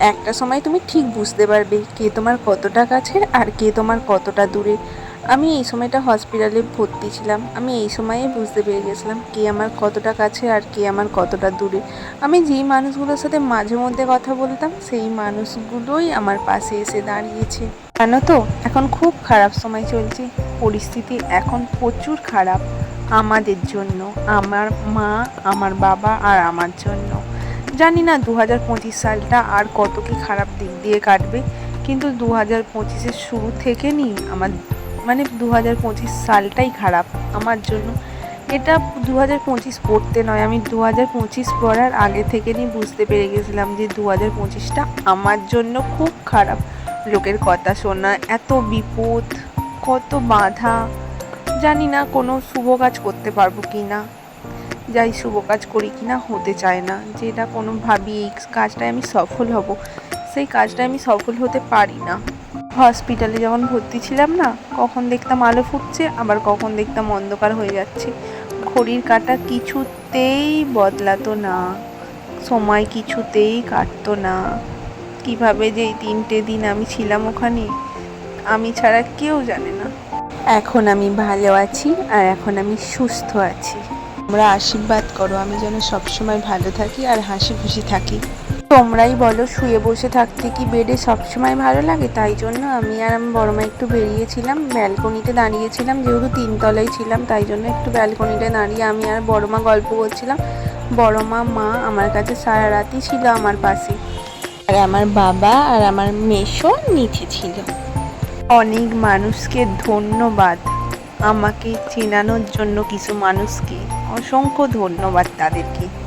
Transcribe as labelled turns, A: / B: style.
A: একটা সময় তুমি ঠিক বুঝতে পারবে কে তোমার কতটা কাছের আর কে তোমার কতটা দূরে। আমি এই সময়টা হসপিটালে ভর্তি ছিলাম। আমি এই সময়ে বুঝতে পেরে গেছিলাম কে আমার কতটা কাছে আর কে আমার কতটা দূরে। আমি যেই মানুষগুলোর সাথে মাঝে মধ্যে কথা বলতাম, সেই মানুষগুলোই আমার পাশে এসে দাঁড়িয়েছে। জানো তো, এখন খুব খারাপ সময় চলছে। পরিস্থিতি এখন প্রচুর খারাপ। আমাদের জন্য, আমার মা, আমার বাবা আর আমার জন্য। জানি না দু হাজার পঁচিশ সালটা আর কত কি খারাপ দিক দিয়ে কাটবে, কিন্তু দু হাজার পঁচিশের শুরু থেকে নি আমার মানে দু হাজার পঁচিশ সালটাই খারাপ আমার জন্য। এটা দু হাজার পঁচিশ পড়তে নয়, আমি দু হাজার পঁচিশ পড়ার আগে থেকে নিয়ে বুঝতে পেরে গেছিলাম যে দু হাজার পঁচিশটা আমার জন্য খুব খারাপ। লোকের কথা শোনা, এত বিপদ, কত বাধা, জানি না কোনো শুভ কাজ করতে পারব কি না যাই শুভ কাজ করি কি না হতে চায় না। যেটা কোনো ভাবি এই কাজটায় আমি সফল হব, সেই কাজটায় আমি সফল হতে পারি না। হসপিটালে যখন ভর্তি ছিলাম না, কখন দেখতাম আলো ফুটছে, আবার কখন দেখতাম অন্ধকার হয়ে যাচ্ছে। ঘড়ির কাঁটা কিছুতেই বদলাতো না, সময় কিছুতেই কাটতো না। কীভাবে যে তিনটে দিন আমি ছিলাম ওখানে, আমি ছাড়া কেউ জানে না। এখন আমি ভালো আছি আর এখন আমি সুস্থ আছি। তোমরা আশীর্বাদ করো, আমি যেন সবসময় ভালো থাকি আর হাসি খুশি থাকি। তোমরাই বলো, শুয়ে বসে থাকতে কি বেডে সবসময় ভালো লাগে? তাই জন্য আমি আর আমি বড় মা একটু বেরিয়েছিলাম, ব্যালকনিতে দাঁড়িয়েছিলাম, যেহেতু তিনতলায় ছিলাম, তাই জন্য একটু ব্যালকনিতে দাঁড়িয়ে আমি আর বড় মা গল্প করছিলাম বড় মা মা, আমার কাছে সারা রাতই ছিল আমার পাশে। আর আমার বাবা আর আমার মেশো নিচে ছিল। অনেক মানুষকে ধন্যবাদ। আমাকে চেনানোর জন্য কিছু মানুষকে। অসংখ্য ধন্যবাদ তাদেরকে।